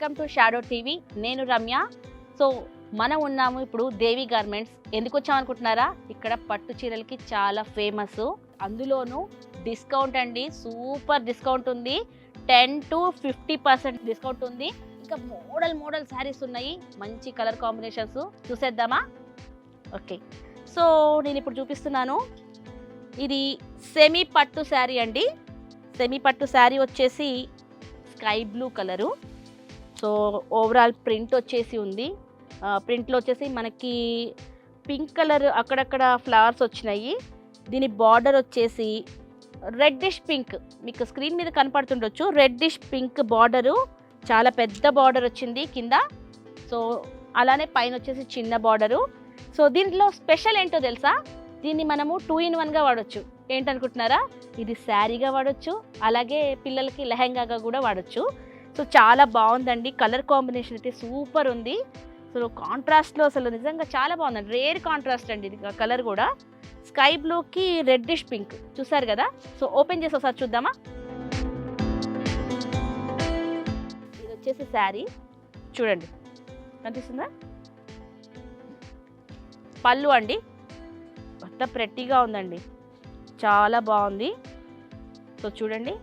Welcome to shadow TV. నేను Ramya. So మనం ఉన్నాము ఇప్పుడు దేవి గార్మెంట్స్. ఎందుకు వచ్చామనుకుంటున్నారా ఇక్కడ పట్టు చీరలకి చాలా ఫేమస్. అందులోనూ డిస్కౌంట్ అండి. సూపర్ డిస్కౌంట్ ఉంది. Ten to fifty percent discount ఉంది. ఇంకా మోడల్ మోడల్ శారీస్ ఉన్నాయి. మంచి కలర్ కాంబినేషన్స్. చూసేద్దామా? ఓకే. సో నేను ఇప్పుడు చూపిస్తున్నాను. ఇది సెమీ పట్టు శారీ అండి. సెమీ పట్టు శారీ వచ్చేసి sky blue colour. So overall print వచ్చేసి ఉంది. ప్రింట్లో వచ్చేసి మనకి పింక్ కలర్ అక్కడక్కడ ఫ్లవర్స్ వచ్చినాయి. దీని బార్డర్ వచ్చేసి రెడ్డిష్ పింక్ మీకు స్క్రీన్ మీద కనపడుతుండొచ్చు. రెడ్డిష్ పింక్ బార్డరు చాలా పెద్ద బార్డర్ వచ్చింది కింద. సో అలానే పైన వచ్చేసి చిన్న బార్డరు సో దీంట్లో స్పెషల్ ఏంటో తెలుసా? దీన్ని మనము టూ ఇన్ వన్గా వాడచ్చు. ఏంటనుకుంటున్నారా? ఇది శారీగా వాడచ్చు. అలాగే పిల్లలకి లెహంగాగా కూడా వాడచ్చు. సో చాలా బాగుందండి. కలర్ కాంబినేషన్ అయితే సూపర్ ఉంది. సో కాంట్రాస్ట్లో అసలు నిజంగా చాలా బాగుందండి. రేర్ కాంట్రాస్ట్ అండి ఇది కలర్ కూడా. స్కై బ్లూకి రెడ్డిష్ పింక్. చూసారు కదా? సో ఓపెన్ చేసి ఒకసారి చూద్దామా? ఇది వచ్చేసి శారీ. చూడండి. కనిపిస్తుందా? పళ్ళు అండి. మొత్తం ప్రెట్టిగా ఉందండి. చాలా బాగుంది. సో చూడండి.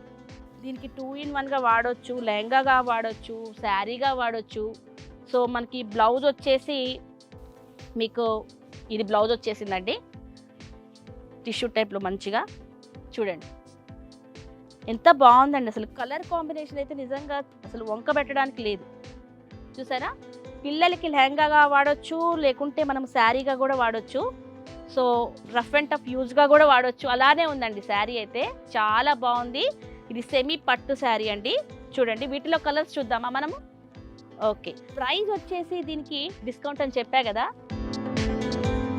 దీనికి టూ ఇన్ వన్గా వాడొచ్చు లెహంగాగా వాడొచ్చు శారీగా వాడొచ్చు. సో మనకి బ్లౌజ్ వచ్చేసి మీకు ఇది బ్లౌజ్ వచ్చేసిందండి. టిష్యూ టైప్లో మంచిగా. చూడండి. ఎంత బాగుందండి అసలు. కలర్ కాంబినేషన్ అయితే నిజంగా అసలు వంక పెట్టడానికి లేదు. చూసారా? పిల్లలకి లెహంగాగా వాడొచ్చు లేకుంటే మనం శారీగా కూడా వాడొచ్చు. సో రఫ్ అండ్ టఫ్ యూజ్గా కూడా వాడొచ్చు. అలానే ఉందండి శారీ అయితే. చాలా బాగుంది. ఇది సెమీ పట్టు శారీ అండి. చూడండి వీటిలో కలర్స్ చూద్దామా మనము? ఓకే. ప్రైస్ వచ్చేసి దీనికి డిస్కౌంట్ అని చెప్పా కదా.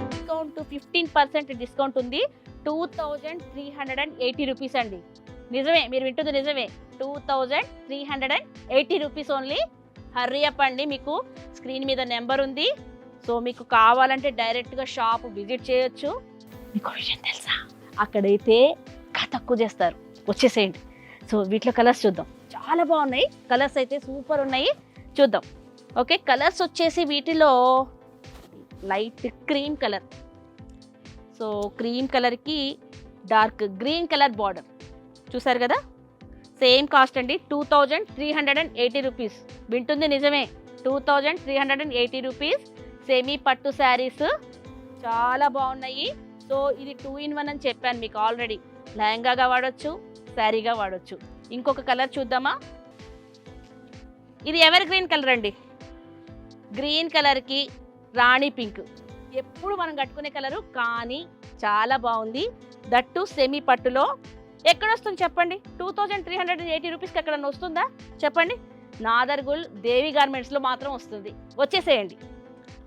డిస్కౌంట్ ఫిఫ్టీన్ పర్సెంట్ డిస్కౌంట్ ఉంది. Two thousand three hundred and eighty rupees అండి. నిజమే మీరు వింటుంది నిజమే. Two thousand three hundred and eighty rupees only hurry up అండి మీకు. స్క్రీన్ మీద నెంబర్ ఉంది. సో మీకు కావాలంటే డైరెక్ట్గా షాప్ విజిట్ చేయొచ్చు. మీకు విషయం తెలుసా? అక్కడైతే తక్కువ చేస్తారు. వచ్చేసేయండి. సో వీటిలో కలర్స్ చూద్దాం. చాలా బాగున్నాయి. కలర్స్ అయితే సూపర్ ఉన్నాయి. చూద్దాం. ఓకే కలర్స్ వచ్చేసి వీటిలో light cream colour. So cream కలర్కి డార్క్ గ్రీన్ కలర్ బార్డర్. చూసారు కదా? సేమ్ కాస్ట్ అండి. Two thousand three hundred and eighty rupees. వింటుంది నిజమే. Two thousand three hundred and eighty rupees. Semi పట్టు శారీస్. చాలా బాగున్నాయి. సో ఇది టూ ఇన్ వన్ అని చెప్పాను మీకు ఆల్రెడీ. లెహంగాగా వాడచ్చు. శారీగా వాడచ్చు. ఇంకొక కలర్ చూద్దామా? ఇది ఎవర్ గ్రీన్ కలర్ అండి? గ్రీన్ కలర్కి రాణి పింక్. ఎప్పుడు మనం కట్టుకునే కలరు కానీ చాలా బాగుంది. దట్టు సెమీ పట్టులో ఎక్కడ వస్తుంది చెప్పండి? Two thousand three hundred eighty రూపీస్కి ఎక్కడన్నా వస్తుందా? చెప్పండి. నాదర్గుల్ దేవి గార్మెంట్స్లో మాత్రం వస్తుంది. వచ్చేసేయండి.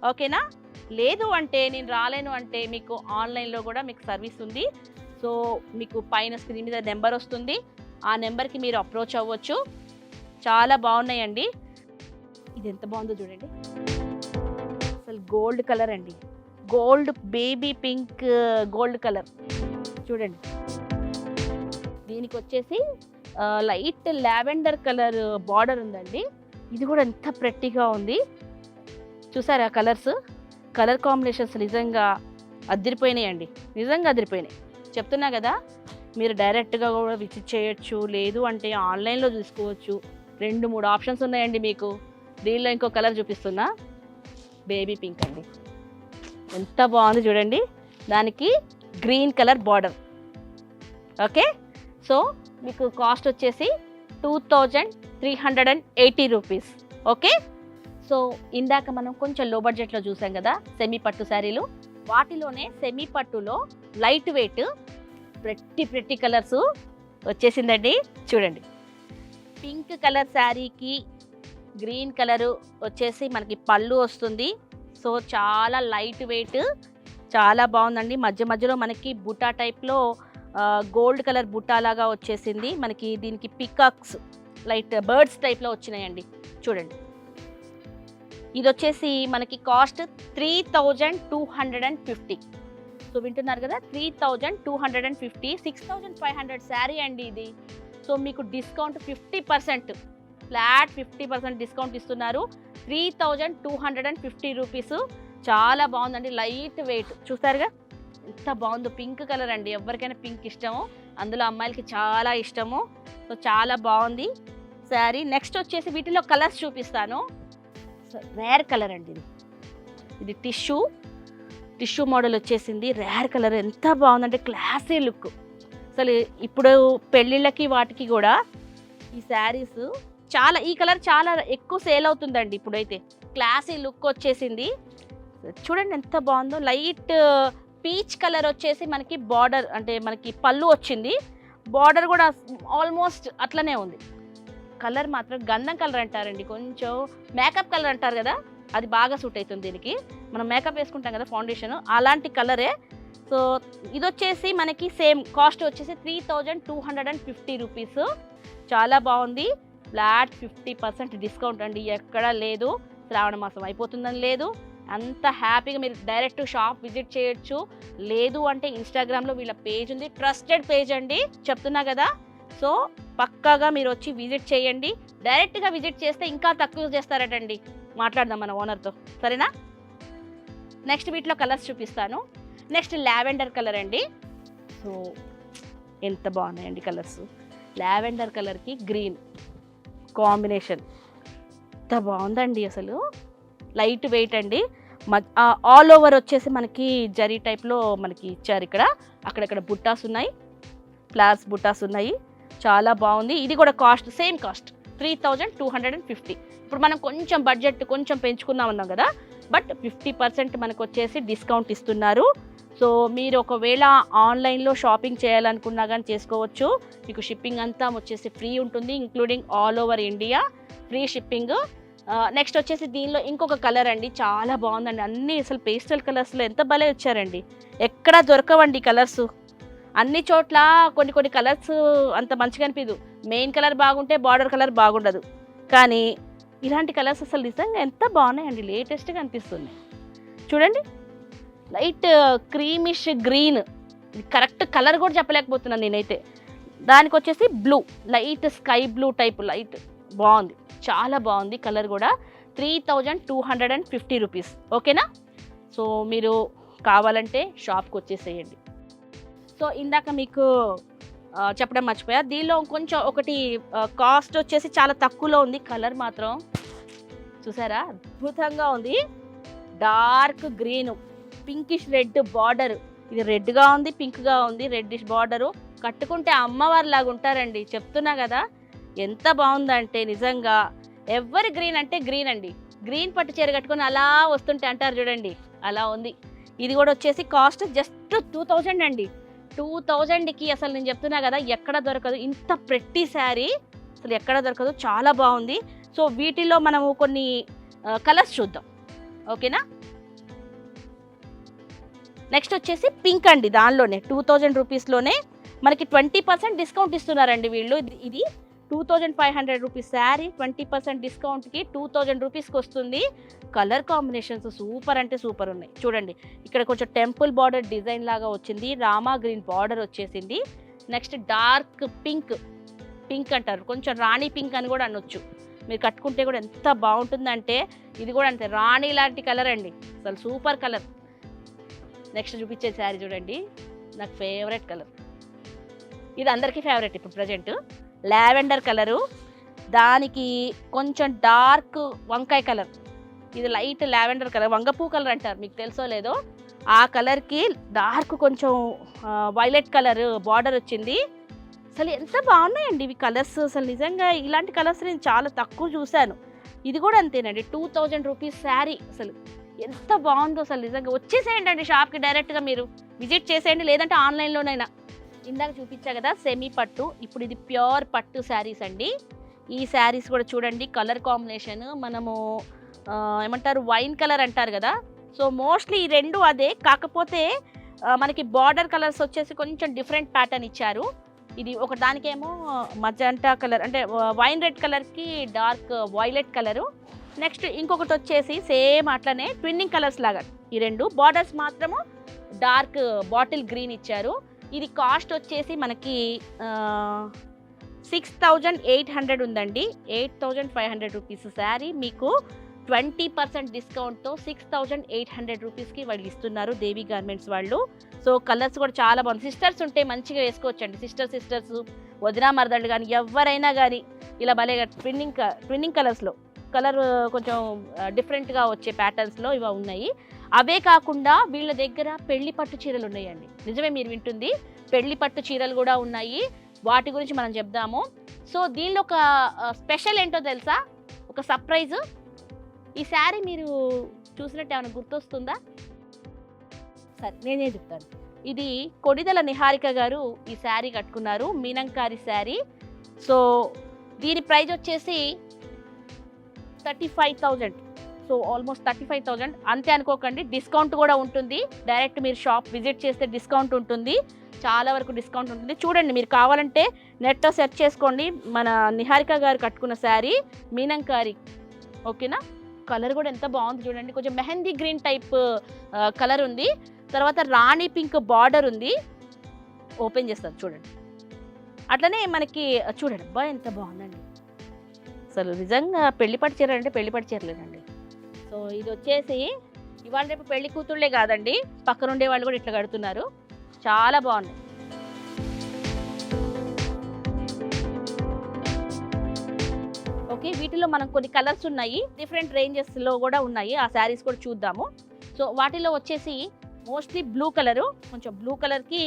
ఓకేనా? లేదు అంటే నేను రాలేను అంటే మీకు ఆన్లైన్లో కూడా మీకు సర్వీస్ ఉంది. సో మీకు పైన స్క్రీన్ మీద నెంబర్ వస్తుంది. ఆ నెంబర్కి మీరు అప్రోచ్ అవ్వచ్చు. చాలా బాగున్నాయండి. ఇది ఎంత బాగుందో చూడండి. అసలు గోల్డ్ కలర్ అండి. Gold baby pink gold colour. చూడండి. దీనికి వచ్చేసి లైట్ లావెండర్ కలర్ బార్డర్ ఉందండి. ఇది కూడా ఎంత ప్రెట్టిగా ఉంది. చూసారా కలర్స్? కలర్ కాంబినేషన్స్ నిజంగా అదిరిపోయినాయండి. నిజంగా అదిరిపోయినాయి. చెప్తున్నా కదా మీరు డైరెక్ట్గా కూడా విజిట్ చేయొచ్చు లేదు అంటే ఆన్లైన్లో చూసుకోవచ్చు. రెండు మూడు ఆప్షన్స్ ఉన్నాయండి మీకు. దీనిలో ఇంకో కలర్ చూపిస్తున్నా. బేబీ పింక్ అండి. ఎంత బాగుంది చూడండి. దానికి green colour border. Okay? So మీకు కాస్ట్ వచ్చేసి two thousand three hundred and eighty rupees. Okay? So ఇందాక మనం కొంచెం లో బడ్జెట్లో చూసాం కదా సెమీ పట్టు శారీలు. వాటిలోనే సెమీ పట్టులో లైట్ వెయిట్ ప్రతి ప్రతి కలర్స్ వచ్చేసిందండి. చూడండి. పింక్ కలర్ శారీకి గ్రీన్ కలరు వచ్చేసి మనకి పళ్ళు వస్తుంది. సో చాలా లైట్ వెయిట్ చాలా బాగుందండి. మధ్య మధ్యలో మనకి బుటా టైప్లో గోల్డ్ కలర్ బుటా లాగా వచ్చేసింది. మనకి దీనికి పికాక్స్ లైట్ బర్డ్స్ టైప్లో వచ్చినాయండి. చూడండి. ఇది వచ్చేసి మనకి cost three thousand two hundred and fifty. So వింటున్నారు కదా? Three thousand two hundred and fifty six thousand five hundred sari అండి ఇది. సో మీకు discount fifty percent flat fifty percent discount ఇస్తున్నారు. Three thousand two hundred and fifty rupees. చాలా బాగుందండి light weight. చూస్తారుగా ఎంత బాగుందో పింక్ కలర్ అండి. ఎవరికైనా పింక్ ఇష్టము అందులో అమ్మాయిలకి చాలా ఇష్టము. సో చాలా బాగుంది శారీ. నెక్స్ట్ వచ్చేసి వీటిలో కలర్స్ చూపిస్తాను. రేర్ కలర్ అండి ఇది. ఇది టిష్యూ. టిష్యూ మోడల్ వచ్చేసింది. Rare colour. ఎంత బాగుందంటే క్లాసీ లుక్. అసలు ఇప్పుడు పెళ్ళిళ్ళకి వాటికి కూడా ఈ శారీస్ చాలా ఈ కలర్ చాలా ఎక్కువ సేల్ అవుతుందండి ఇప్పుడైతే. క్లాసీ లుక్ వచ్చేసింది. చూడండి ఎంత బాగుందో. లైట్ పీచ్ కలర్ వచ్చేసి మనకి బార్డర్ అంటే మనకి పళ్ళు వచ్చింది. బార్డర్ కూడా ఆల్మోస్ట్ అట్లనే ఉంది. కలర్ మాత్రం గంధం కలర్ అంటారండి. కొంచెం మేకప్ కలర్ అంటారు కదా? అది బాగా సూట్ అవుతుంది దీనికి. మనం మేకప్ వేసుకుంటాం కదా ఫౌండేషన్ అలాంటి కలరే. సో ఇది వచ్చేసి మనకి సేమ్ కాస్ట్ వచ్చేసి three thousand two hundred and fifty rupees. చాలా బాగుంది. ఫ్లాట్ ఫిఫ్టీ పర్సెంట్ డిస్కౌంట్ అండి. ఎక్కడా లేదు. శ్రావణ మాసం అయిపోతుందని లేదు. అంత హ్యాపీగా మీరు డైరెక్ట్ షాప్ విజిట్ చేయొచ్చు. లేదు అంటే ఇన్స్టాగ్రామ్లో వీళ్ళ పేజ్ ఉంది. ట్రస్టెడ్ పేజ్ అండి. చెప్తున్నా కదా. సో పక్కాగా మీరు వచ్చి విజిట్ చేయండి. డైరెక్ట్గా విజిట్ చేస్తే ఇంకా తక్కువ చేస్తారటండి. మాట్లాడదాం మన ఓనర్తో. సరేనా? నెక్స్ట్ వీటిలో కలర్స్ చూపిస్తాను. నెక్స్ట్ లావెండర్ కలర్ అండి. సో ఎంత బాగున్నాయండి కలర్స్. లావెండర్ కలర్కి గ్రీన్ కాంబినేషన్. ఎంత బాగుందండి అసలు. లైట్ వెయిట్ అండి. ఆల్ ఓవర్ వచ్చేసి మనకి జరీ టైప్లో మనకి ఇచ్చారు ఇక్కడ. అక్కడక్కడ బుట్టాస్ ఉన్నాయి. ఫ్లవర్స్ బుట్టాస్ ఉన్నాయి. చాలా బాగుంది. ఇది కూడా cost same cost. Three thousand two hundred and fifty. ఇప్పుడు మనం కొంచెం బడ్జెట్ కొంచెం పెంచుకున్నాం అన్నాం కదా బట్ ఫిఫ్టీ పర్సెంట్ మనకు వచ్చేసి డిస్కౌంట్ ఇస్తున్నారు. సో మీరు ఒకవేళ ఆన్లైన్లో షాపింగ్ చేయాలనుకున్నా కానీ చేసుకోవచ్చు. మీకు షిప్పింగ్ అంతా వచ్చేసి ఫ్రీ ఉంటుంది including all over India free shipping next వచ్చేసి దీనిలో ఇంకొక కలర్ అండి చాలా బాగుందండి. అన్ని అసలు పేస్టల్ కలర్స్లో ఎంత భలే వచ్చారండి. ఎక్కడ దొరకవండి కలర్స్ అన్ని చోట్ల కొన్ని కొన్ని కలర్స్ అంత మంచిగా అనిపించదు మెయిన్ కలర్ బాగుంటే బార్డర్ కలర్ బాగుండదు. కానీ ఇలాంటి కలర్స్ అసలు నిజంగా ఎంత బాగున్నాయండి లేటెస్ట్గా అనిపిస్తుంది. చూడండి light creamish green. Correct colour కూడా చెప్పలేకపోతున్నాను నేనైతే. దానికి వచ్చేసి blue light sky blue type light. బాగుంది చాలా బాగుంది కలర్ కూడా. Three thousand two hundred and fifty rupees. ఓకేనా? సో మీరు కావాలంటే షాప్కి వచ్చేసేయండి. సో ఇందాక మీకు చెప్పడం మర్చిపోయా. దీనిలో కొంచెం ఒకటి కాస్ట్ వచ్చేసి చాలా తక్కువలో ఉంది. కలర్ మాత్రం చూసారా? అద్భుతంగా ఉంది. Dark green pinkish red border. ఇది రెడ్గా ఉంది పింక్గా ఉంది రెడ్డిష్ బార్డరు. కట్టుకుంటే అమ్మవారి లాగా ఉంటారండి. చెప్తున్నా కదా ఎంత బాగుందంటే నిజంగా. ఎవరి గ్రీన్ అంటే గ్రీన్ అండి. గ్రీన్ పట్టు చీర కట్టుకొని అలా వస్తుంటే అంటారు చూడండి అలా ఉంది. ఇది కూడా వచ్చేసి కాస్ట్ జస్ట్ టూ థౌజండ్ అండి. టూ థౌజండ్కి అసలు నేను చెప్తున్నా కదా ఎక్కడ దొరకదు. ఇంత ప్రెట్టి శారీ అసలు ఎక్కడ దొరకదు. చాలా బాగుంది. సో వీటిలో మనము కొన్ని కలర్స్ చూద్దాం. ఓకేనా? నెక్స్ట్ వచ్చేసి పింక్ అండి దానిలోనే. టూ థౌజండ్ రూపీస్లోనే మనకి ట్వంటీ పర్సెంట్ డిస్కౌంట్ ఇస్తున్నారండి వీళ్ళు. ఇది- ఇది two thousand five hundred rupees sari twenty percent డిస్కౌంట్కి two thousand రూపీస్కి వస్తుంది. కలర్ కాంబినేషన్స్ సూపర్ అంటే సూపర్ ఉన్నాయి. చూడండి ఇక్కడ కొంచెం టెంపుల్ బార్డర్ డిజైన్ లాగా వచ్చింది. రామా గ్రీన్ బార్డర్ వచ్చేసింది. నెక్స్ట్ డార్క్ పింక్ పింక్ అంటారు. కొంచెం రాణి పింక్ అని కూడా అనొచ్చు. మీరు కట్టుకుంటే కూడా ఎంత బాగుంటుందంటే ఇది కూడా అంతే. రాణి లాంటి కలర్ అండి. అసలు సూపర్ కలర్. నెక్స్ట్ చూపించే శారీ చూడండి. నాకు ఫేవరెట్ కలర్. ఇది అందరికీ ఫేవరెట్ ఇప్పుడు ప్రజెంట్. Lavender colour. దానికి కొంచెం డార్క్ వంకాయ కలర్. ఇది లైట్ లావెండర్ కలర్. వంగపూ కలర్ అంటారు. మీకు తెలుసో లేదో? ఆ కలర్కి డార్క్ కొంచెం వైలెట్ కలర్ బార్డర్ వచ్చింది. అసలు ఎంత బాగున్నాయండి ఇవి కలర్స్. అసలు నిజంగా ఇలాంటి కలర్స్ నేను చాలా తక్కువ చూశాను. ఇది కూడా అంతేనండి. టూ థౌజండ్ రూపీస్ శారీ అసలు. ఎంత బాగుందో అసలు నిజంగా. వచ్చేసేయండి అండి షాప్కి డైరెక్ట్గా మీరు. విజిట్ చేసేయండి. లేదంటే ఆన్లైన్లోనైనా. ఇందాక చూపించా కదా సెమీ పట్టు. ఇప్పుడు ఇది ప్యూర్ పట్టు శారీస్ అండి. ఈ శారీస్ కూడా చూడండి కలర్ కాంబినేషన్. మనము ఏమంటారు వైన్ కలర్ అంటారు కదా. సో మోస్ట్లీ ఈ రెండు అదే. కాకపోతే మనకి బార్డర్ కలర్స్ వచ్చేసి కొంచెం డిఫరెంట్ ప్యాటర్న్ ఇచ్చారు. ఇది ఒక దానికేమో మజంటా కలర్ అంటే వైన్ రెడ్ కలర్కి డార్క్ వైలెట్ కలరు. నెక్స్ట్ ఇంకొకటి వచ్చేసి సేమ్ అట్లనే ట్విన్నింగ్ కలర్స్ లాగా ఈ రెండు. బార్డర్స్ మాత్రము డార్క్ బాటిల్ గ్రీన్ ఇచ్చారు. ఇది కాస్ట్ వచ్చేసి మనకి సిక్స్ థౌజండ్ ఎయిట్ హండ్రెడ్ ఉందండి. Eight thousand five hundred rupees sari మీకు ట్వంటీ పర్సెంట్ డిస్కౌంట్తో సిక్స్ థౌజండ్ ఎయిట్ హండ్రెడ్ రూపీస్కి వాళ్ళు ఇస్తున్నారు దేవి గార్మెంట్స్ వాళ్ళు. సో కలర్స్ కూడా చాలా బాగుంది. సిస్టర్స్ ఉంటే మంచిగా వేసుకోవచ్చండి. సిస్టర్ సిస్టర్స్ వదినా మరదళ్ళు కానీ ఎవరైనా కానీ ఇలా భలేగా ట్విన్నింగ్ ట్విన్నింగ్ కలర్స్లో కలర్ కొంచెం డిఫరెంట్గా వచ్చే ప్యాటర్న్స్లో ఇవి ఉన్నాయి. అవే కాకుండా వీళ్ళ దగ్గర పెళ్ళి పట్టు చీరలు ఉన్నాయండి. నిజమే మీరు వింటుంది. పెళ్ళి పట్టు చీరలు కూడా ఉన్నాయి. వాటి గురించి మనం చెప్దాము. సో దీనిలో ఒక స్పెషల్ ఏంటో తెలుసా? ఒక సర్ప్రైజ్. ఈ శారీ మీరు చూసినట్టు ఏమైనా గుర్తొస్తుందా? సరే నేనే చెప్తాను. ఇది కొడిదల నిహారిక గారు ఈ శారీ కట్టుకున్నారు. మీనంకారి శారీ. సో దీని ప్రైస్ వచ్చేసి thirty five thousand. So almost thirty five thousand. అంతే అనుకోకండి డిస్కౌంట్ కూడా ఉంటుంది. డైరెక్ట్ మీరు షాప్ విజిట్ చేస్తే డిస్కౌంట్ ఉంటుంది. చాలా వరకు డిస్కౌంట్ ఉంటుంది. చూడండి మీరు కావాలంటే నెట్లో సెర్చ్ చేసుకోండి. మన నిహారిక గారు కట్టుకున్న శారీ మీనంకారి. ఓకేనా? కలర్ కూడా ఎంత బాగుంది చూడండి. కొంచెం మెహందీ గ్రీన్ టైప్ కలర్ ఉంది. తర్వాత రాణి పింక్ బార్డర్ ఉంది. ఓపెన్ చేస్తారు చూడండి. అట్లనే మనకి చూడండి అబ్బా ఎంత బాగుందండి. అసలు నిజంగా పెళ్ళి చీర అంటే పెళ్ళి చీరలేదండి సో ఇది వచ్చేసి ఇవాళ రేపు పెళ్ళి కూతుళ్ళే కాదండి. పక్కన ఉండే వాళ్ళు కూడా ఇట్లా కడుతున్నారు. చాలా బాగుంది. ఓకే వీటిలో మనం కొన్ని కలర్స్ ఉన్నాయి. డిఫరెంట్ రేంజెస్లో కూడా ఉన్నాయి. ఆ శారీస్ కూడా చూద్దాము. సో వాటిలో వచ్చేసి మోస్ట్లీ బ్లూ కలరు. కొంచెం బ్లూ కలర్కి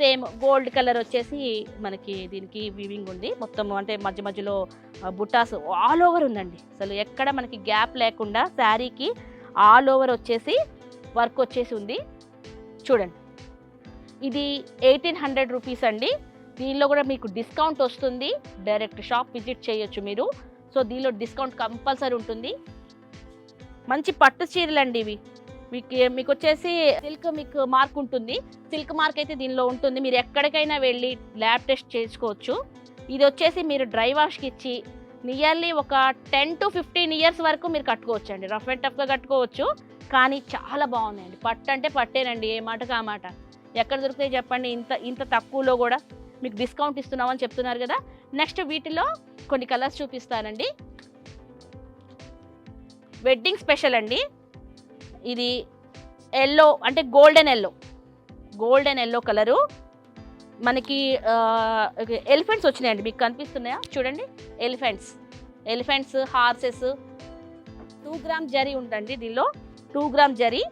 సేమ్ గోల్డ్ కలర్ వచ్చేసి మనకి దీనికి వీవింగ్ ఉంది. మొత్తం అంటే మధ్య మధ్యలో బుటాస్ బుట్టాస్ ఆల్ ఓవర్ ఉందండి. అసలు ఎక్కడ మనకి గ్యాప్ లేకుండా శారీకి ఆల్ ఓవర్ వచ్చేసి వర్క్ వచ్చేసి ఉంది. చూడండి. ఇది ఎయిటీన్ హండ్రెడ్ రూపీస్ అండి. దీనిలో కూడా మీకు డిస్కౌంట్ వస్తుంది. డైరెక్ట్ షాప్ విజిట్ చేయొచ్చు మీరు. సో దీనిలో డిస్కౌంట్ కంపల్సరీ ఉంటుంది. మంచి పట్టు చీరలు అండి ఇవి. మీకు మీకు వచ్చేసి సిల్క్ మీకు మార్క్ ఉంటుంది. సిల్క్ మార్క్ అయితే దీనిలో ఉంటుంది. మీరు ఎక్కడికైనా వెళ్ళి ల్యాబ్ టెస్ట్ చేసుకోవచ్చు. ఇది వచ్చేసి మీరు డ్రై వాష్కి ఇచ్చి నియర్లీ ఒక టెన్ టు ఫిఫ్టీన్ ఇయర్స్ వరకు మీరు కట్టుకోవచ్చు అండి రఫ్ అండ్ టఫ్గా కట్టుకోవచ్చు. కానీ చాలా బాగుందండి పట్టు అంటే పట్టేనండి ఏ మాటకు ఆ మాట. ఎక్కడ దొరుకుతాయి చెప్పండి. ఇంత ఇంత తక్కువలో కూడా మీకు డిస్కౌంట్ ఇస్తున్నామని చెప్తున్నారు కదా. నెక్స్ట్ వీటిలో కొన్ని కలర్స్ చూపిస్తానండి. వెడ్డింగ్ స్పెషల్ అండి. ఇది ఎల్లో అంటే golden yellow golden yellow colour మనకి ఎలిఫెంట్స్ వచ్చినాయండి. మీకు కనిపిస్తున్నాయా? చూడండి. Elephants elephants horses two gram zari ఉందండి దీనిలో. Two gram zari.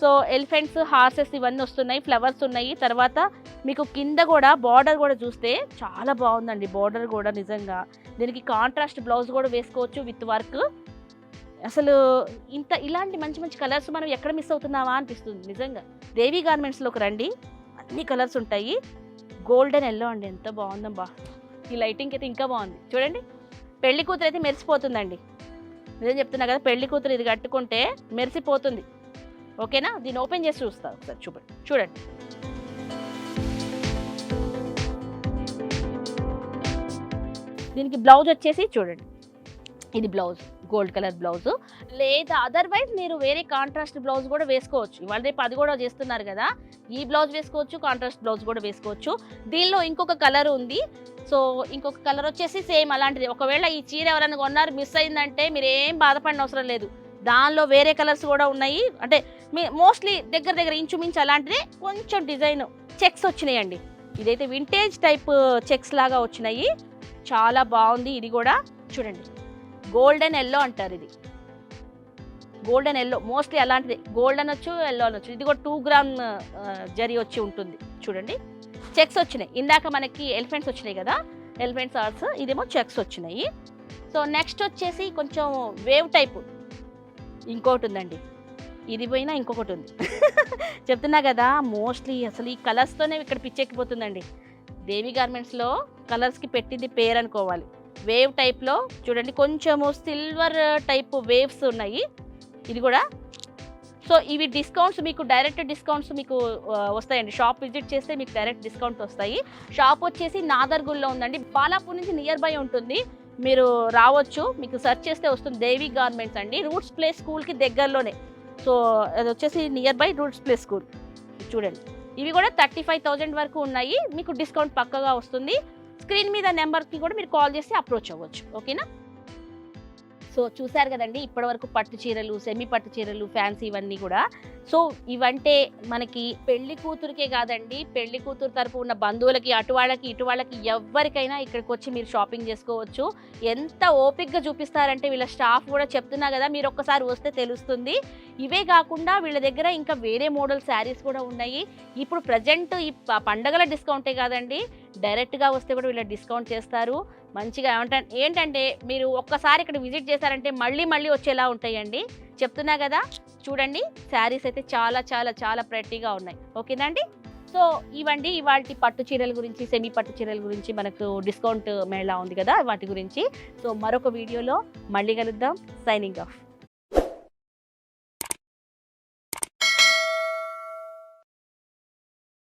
So elephants horses ఇవన్నీ వస్తున్నాయి. ఫ్లవర్స్ ఉన్నాయి. తర్వాత మీకు కింద కూడా బార్డర్ కూడా చూస్తే చాలా బాగుందండి. బార్డర్ కూడా నిజంగా. దీనికి కాంట్రాస్ట్ బ్లౌజ్ కూడా వేసుకోవచ్చు విత్ వర్క్ అసలు ఇంత ఇలాంటి మంచి మంచి కలర్స్ మనం ఎక్కడ మిస్ అవుతున్నావా అనిపిస్తుంది నిజంగా. దేవి గార్మెంట్స్లోకి రండి అన్ని కలర్స్ ఉంటాయి. గోల్డెన్ ఎల్లో అండి ఎంత బాగుందబ్బా. ఈ లైటింగ్ అయితే ఇంకా బాగుంది. చూడండి పెళ్ళి కూతురు అయితే మెరిసిపోతుందండి. నిజం చెప్తున్నా కదా పెళ్ళి కూతురు ఇది కట్టుకుంటే మెరిసిపోతుంది. ఓకేనా? దీన్ని ఓపెన్ చేసి చూస్తా. ఒకసారి చూపండి చూడండి. దీనికి బ్లౌజ్ వచ్చేసి చూడండి. ఇది బ్లౌజ్ గోల్డ్ కలర్ బ్లౌజ్. లేదా అదర్వైజ్ మీరు వేరే కాంట్రాస్ట్ బ్లౌజ్ కూడా వేసుకోవచ్చు. ఇవాళ రేపు అది కూడా చేస్తున్నారు కదా. ఈ బ్లౌజ్ వేసుకోవచ్చు కాంట్రాస్ట్ బ్లౌజ్ కూడా వేసుకోవచ్చు. దీనిలో ఇంకొక కలర్ ఉంది. సో ఇంకొక కలర్ వచ్చేసి సేమ్ అలాంటిది. ఒకవేళ ఈ చీర ఎవరైనా కొన్నారు మిస్ అయిందంటే మీరు ఏం బాధపడిన అవసరం లేదు. దానిలో వేరే కలర్స్ కూడా ఉన్నాయి. అంటే మీ మోస్ట్లీ దగ్గర దగ్గర ఇంచుమించు అలాంటిదే. కొంచెం డిజైన్ చెక్స్ వచ్చినాయండి. ఇదైతే వింటేజ్ టైప్ చెక్స్ లాగా వచ్చినాయి. చాలా బాగుంది ఇది కూడా. చూడండి. గోల్డెన్ ఎల్లో అంటారు ఇది. Golden yellow. మోస్ట్లీ అలాంటిది గోల్డ్ అనొచ్చు ఎల్లో అనొచ్చు. ఇది కూడా టూ గ్రామ్ జరీ వచ్చి ఉంటుంది. చూడండి. చెక్స్ వచ్చినాయి. ఇందాక మనకి ఎలిఫెంట్స్ వచ్చినాయి కదా? ఎలిఫెంట్స్ ఆర్ట్స్ ఇదేమో చెక్స్ వచ్చినాయి. సో నెక్స్ట్ వచ్చేసి కొంచెం వేవ్ టైపు. ఇంకోటి ఉందండి. ఇది పోయినా ఇంకొకటి ఉంది. చెప్తున్నా కదా మోస్ట్లీ అసలు ఈ కలర్స్తోనే ఇక్కడ పిచ్చెక్కిపోతుందండి. దేవి గార్మెంట్స్లో కలర్స్కి పెట్టింది పేరు అనుకోవాలి. వేవ్ టైప్లో చూడండి కొంచెము సిల్వర్ టైప్ వేవ్స్ ఉన్నాయి. ఇది కూడా. సో ఇవి డిస్కౌంట్స్ మీకు డైరెక్ట్ డిస్కౌంట్స్ మీకు వస్తాయండి. షాప్ విజిట్ చేస్తే మీకు డైరెక్ట్ డిస్కౌంట్ వస్తాయి. షాప్ వచ్చేసి నాదర్గుల్లో ఉందండి. బాలాపూర్ నుంచి నియర్ బై ఉంటుంది. మీరు రావచ్చు. మీకు సెర్చ్ చేస్తే వస్తుంది దేవి గార్మెంట్స్ అండి. రూట్స్ ప్లే స్కూల్కి దగ్గరలోనే. సో అది వచ్చేసి near by Roots Play School. చూడండి. ఇవి కూడా థర్టీ ఫైవ్ థౌజండ్ వరకు ఉన్నాయి. మీకు డిస్కౌంట్ పక్కగా వస్తుంది. స్క్రీన్ మీద నెంబర్కి కూడా మీరు కాల్ చేసి అప్రోచ్ అవ్వచ్చు. ఓకేనా? సో చూశారు కదండి ఇప్పటివరకు పట్టు చీరలు సెమీ పట్టు చీరలు ఫ్యాన్సీ ఇవన్నీ కూడా. సో ఇవంటే మనకి పెళ్ళి కూతురికే కాదండి పెళ్ళి కూతురు తరపు ఉన్న బంధువులకి అటు వాళ్ళకి ఇటు వాళ్ళకి ఎవరికైనా ఇక్కడికి వచ్చి మీరు షాపింగ్ చేసుకోవచ్చు. ఎంత ఓపిక్గా చూపిస్తారంటే వీళ్ళ స్టాఫ్ కూడా చెప్తున్నా కదా మీరు ఒక్కసారి వస్తే తెలుస్తుంది. ఇవే కాకుండా వీళ్ళ దగ్గర ఇంకా వేరే మోడల్ శారీస్ కూడా ఉన్నాయి. ఇప్పుడు ప్రజెంట్ ఈ పండగల డిస్కౌంటే కాదండి డైరెక్ట్గా వస్తే కూడా వీళ్ళు డిస్కౌంట్ చేస్తారు. మంచిగా ఏమంట- ఏంటంటే మీరు ఒక్కసారి ఇక్కడ విజిట్ చేశారంటే మళ్ళీ మళ్ళీ వచ్చేలా ఉంటాయండి. చెప్తున్నా కదా చూడండి శారీస్ అయితే చాలా చాలా చాలా ప్రెట్టీగా ఉన్నాయి. ఓకేనా అండి? సో ఇవండి ఇవాళ పట్టు చీరల గురించి సెమీ పట్టు చీరల గురించి మనకు డిస్కౌంట్ మేళా ఉంది కదా వాటి గురించి. సో మరొక వీడియోలో మళ్ళీ కలుద్దాం. Signing off.